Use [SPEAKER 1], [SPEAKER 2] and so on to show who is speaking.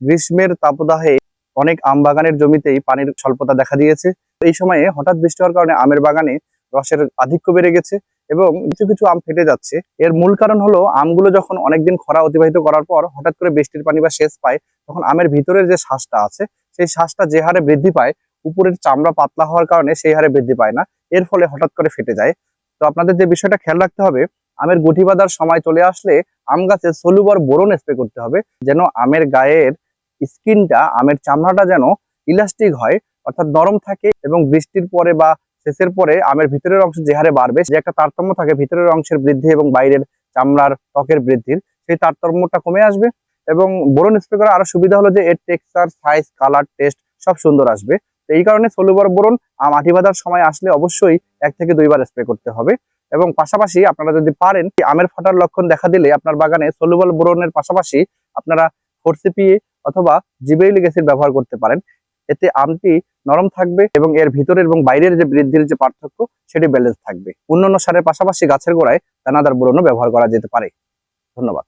[SPEAKER 1] গ্রীষ্মের তাপদাহে অনেক আম বাগানের জমিতেই পানির স্বল্পতা দেখা দিয়েছে। এই সময়ে হঠাৎ বৃষ্টি হওয়ার কারণে আমের বাগানে রসের আধিক্য বেড়ে গেছে এবং কিছু কিছু আম ফেটে যাচ্ছে। এর মূল কারণ হলো আমগুলো যখন অনেকদিন খরা অতিবাহিত করার পর হঠাৎ করে বৃষ্টির পানি বা সেচ পায়, তখন আমের ভিতরের যে শ্বাসটা আছে, সেই শ্বাসটা যে হারে বৃদ্ধি পায়, উপরের চামড়া পাতলা হওয়ার কারণে সেই হারে বৃদ্ধি পায় না। এর ফলে হঠাৎ করে ফেটে যায়। তো আপনাদের যে বিষয়টা খেয়াল রাখতে হবে, আমের গুটি বাঁধার সময় চলে আসলে আম গাছে সলুবার বোরন স্প্রে করতে হবে, যেন আমের গায়ের স্কিনটা, আমের চামড়াটা যেন ইলাস্টিক হয়, অর্থাৎ নরম থাকে এবং বৃষ্টির পরে বা সেচের পরে আমের ভিতরের অংশ যে হারে বাড়বে, যে একটা তারতম্য থাকে ভিতরের অংশের বৃদ্ধি এবং বাইরের চামড়ার ত্বকের বৃদ্ধির, সেই তারতম্যটা কমে আসবে এবং বোরন স্প্রে করার আরও সুবিধা হলো যে এর টেক্সচার সাইজ কালার টেস্ট সব সুন্দর আসবে। তো এই কারণে সলুবার বোরন, আম আঠি বাঁধার সময় আসলে অবশ্যই এক থেকে দুইবার স্প্রে করতে হবে এবং পাশাপাশি আপনারা যদি পারেন, আমের ফাটার লক্ষণ দেখা দিলে আপনার বাগানে সলুবল বোরনের পাশাপাশি আপনারা ফোরসিপি অথবা জিবেইলিক অ্যাসিড ব্যবহার করতে পারেন। এতে আমটি নরম থাকবে এবং এর ভিতরে এবং বাইরের যে বৃদ্ধির যে পার্থক্য, সেটি ব্যালেন্স থাকবে। অন্যান্য সারের পাশাপাশি গাছের গোড়ায় দানাদার বোরনও ব্যবহার করা যেতে পারে। ধন্যবাদ।